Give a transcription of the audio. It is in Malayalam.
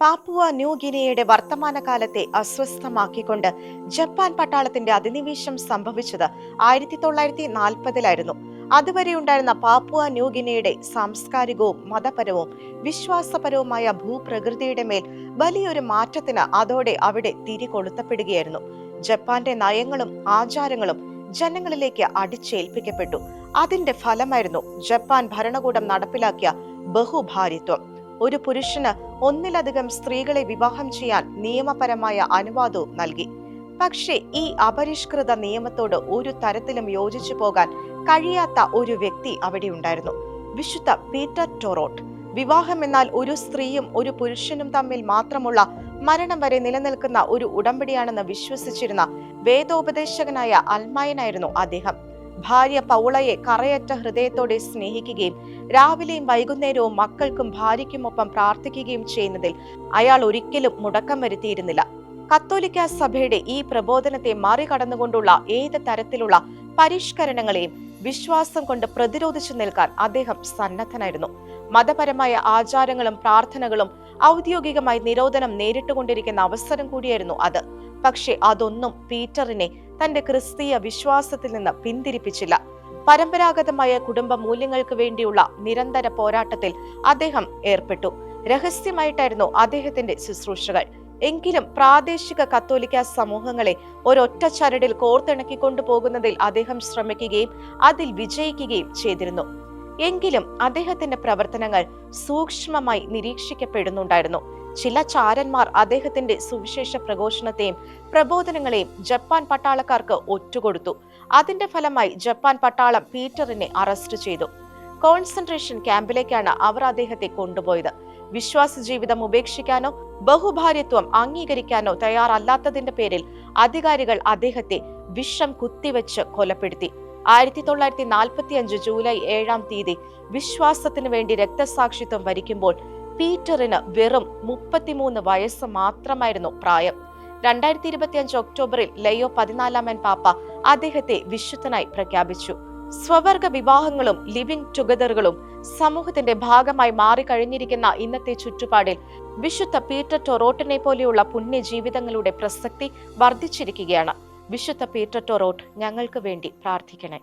പാപ്പുവ ന്യൂ ഗിനിയയുടെ വർത്തമാനകാലത്തെ അസ്വസ്ഥമാക്കിക്കൊണ്ട് ജപ്പാൻ പട്ടാളത്തിന്റെ അധിനിവേശം സംഭവിച്ചത് ആയിരത്തി തൊള്ളായിരത്തി നാൽപ്പതിലായിരുന്നു അതുവരെ ഉണ്ടായിരുന്ന പാപ്പുവ ന്യൂ ഗിനിയയുടെ സാംസ്കാരികവും മതപരവും വിശ്വാസപരവുമായ ഭൂപ്രകൃതിയുടെ മേൽ വലിയൊരു മാറ്റത്തിന് അതോടെ അവിടെ തിരികൊളുത്തപ്പെടുകയായിരുന്നു. ജപ്പാന്റെ നയങ്ങളും ആചാരങ്ങളും ജനങ്ങളിലേക്ക് അടിച്ചേൽപ്പിക്കപ്പെട്ടു. അതിന്റെ ഫലമായിരുന്നു ജപ്പാൻ ഭരണകൂടം നടപ്പിലാക്കിയ ബഹുഭാരിത്വം ഒരു പുരുഷന് ഒന്നിലധികം സ്ത്രീകളെ വിവാഹം ചെയ്യാൻ നിയമപരമായ അനുവാദവും നൽകി. പക്ഷേ ഈ അപരിഷ്കൃത നിയമത്തോട് ഒരു തരത്തിലും യോജിച്ചു പോകാൻ കഴിയാത്ത ഒരു വ്യക്തി അവിടെ ഉണ്ടായിരുന്നു. വിശുദ്ധ പീറ്റർ ടൊറോട്ട്. വിവാഹം എന്നാൽ ഒരു സ്ത്രീയും ഒരു പുരുഷനും തമ്മിൽ മാത്രമുള്ള മരണം വരെ നിലനിൽക്കുന്ന ഒരു ഉടമ്പടിയാണെന്ന് വിശ്വസിച്ചിരുന്ന വേദോപദേശകനായ അൽമായനായിരുന്നു അദ്ദേഹം. ഭാര്യ പൗളയെ കറയറ്റ ഹൃദയത്തോടെ സ്നേഹിക്കുകയും രാവിലെയും വൈകുന്നേരവും മക്കൾക്കും ഭാര്യയ്ക്കുമൊപ്പം പ്രാർത്ഥിക്കുകയും ചെയ്യുന്നതിൽ അയാൾ ഒരിക്കലും മുടക്കം വരുത്തിയിരുന്നില്ല. കത്തോലിക്ക സഭയുടെ ഈ പ്രബോധനത്തെ മറികടന്നുകൊണ്ടുള്ള ഏത് തരത്തിലുള്ള പരിഷ്കരണങ്ങളെയും വിശ്വാസം കൊണ്ട് പ്രതിരോധിച്ചു നിൽക്കാൻ അദ്ദേഹം സന്നദ്ധനായിരുന്നു. മതപരമായ ആചാരങ്ങളും പ്രാർത്ഥനകളും ഔദ്യോഗികമായി നിരോധനം നേരിട്ടുകൊണ്ടിരിക്കുന്ന അവസരം കൂടിയായിരുന്നു അത്. പക്ഷെ അതൊന്നും പീറ്ററിനെ തന്റെ ക്രിസ്തീയ വിശ്വാസത്തിൽ നിന്ന് പിന്തിരിപ്പിച്ചില്ല. പരമ്പരാഗതമായ കുടുംബ മൂല്യങ്ങൾക്ക് വേണ്ടിയുള്ള നിരന്തര പോരാട്ടത്തിൽ അദ്ദേഹം ഏർപ്പെട്ടു. രഹസ്യമായിട്ടായിരുന്നു അദ്ദേഹത്തിന്റെ ശുശ്രൂഷകൾ. എങ്കിലും പ്രാദേശിക കത്തോലിക്ക സമൂഹങ്ങളെ ഒരൊറ്റ ചരടിൽ കോർത്തിണക്കി കൊണ്ടുപോകുന്നതിൽ അദ്ദേഹം ശ്രമിക്കുകയും അതിൽ വിജയിക്കുകയും ചെയ്തിരുന്നു. എങ്കിലും അദ്ദേഹത്തിന്റെ പ്രവർത്തനങ്ങൾ സൂക്ഷ്മമായി നിരീക്ഷിക്കപ്പെടുന്നുണ്ടായിരുന്നു. ചില ചാരന്മാർ അദ്ദേഹത്തിന്റെ സുവിശേഷ പ്രഘോഷണത്തെയും പ്രബോധനങ്ങളെയും ജപ്പാൻ പട്ടാളക്കാർക്ക് ഒറ്റുകൊടുത്തു. അതിന്റെ ഫലമായി ജപ്പാൻ പട്ടാളം പീറ്ററിനെ അറസ്റ്റ് ചെയ്തു. കോൺസെൻട്രേഷൻ ക്യാമ്പിലേക്കാണ് അവർ അദ്ദേഹത്തെ കൊണ്ടുപോയത്. വിശ്വാസ ജീവിതം ഉപേക്ഷിക്കാനോ ബഹുഭാര്യത്വം അംഗീകരിക്കാനോ തയ്യാറല്ലാത്തതിന്റെ പേരിൽ അധികാരികൾ അദ്ദേഹത്തെ വിഷം കുത്തിവെച്ച് കൊലപ്പെടുത്തി. ആയിരത്തി തൊള്ളായിരത്തി നാൽപ്പത്തി അഞ്ച് ജൂലൈ ഏഴാം തീയതി വിശ്വാസത്തിന് വേണ്ടി രക്തസാക്ഷിത്വം വരിക്കുമ്പോൾ പീറ്ററിന് വെറും മുപ്പത്തിമൂന്ന് വയസ്സ് മാത്രമായിരുന്നു പ്രായം. രണ്ടായിരത്തി ഇരുപത്തിയഞ്ച് ഒക്ടോബറിൽ ലയോ പതിനാലാമൻ പാപ്പ അദ്ദേഹത്തെ വിശുദ്ധനായി പ്രഖ്യാപിച്ചു. സ്വവർഗ വിവാഹങ്ങളും ലിവിംഗ് ടുഗദറുകളും സമൂഹത്തിന്റെ ഭാഗമായി മാറിക്കഴിഞ്ഞിരിക്കുന്ന ഇന്നത്തെ ചുറ്റുപാടിൽ വിശുദ്ധ പീറ്റർ ടൊറോട്ടിനെ പോലെയുള്ള പുണ്യ ജീവിതങ്ങളുടെ പ്രസക്തി വർദ്ധിച്ചിരിക്കുകയാണ്. വിശുദ്ധ പീറ്റർ ടൊറോട്ട് ഞങ്ങൾക്ക് വേണ്ടി പ്രാർത്ഥിക്കണേ.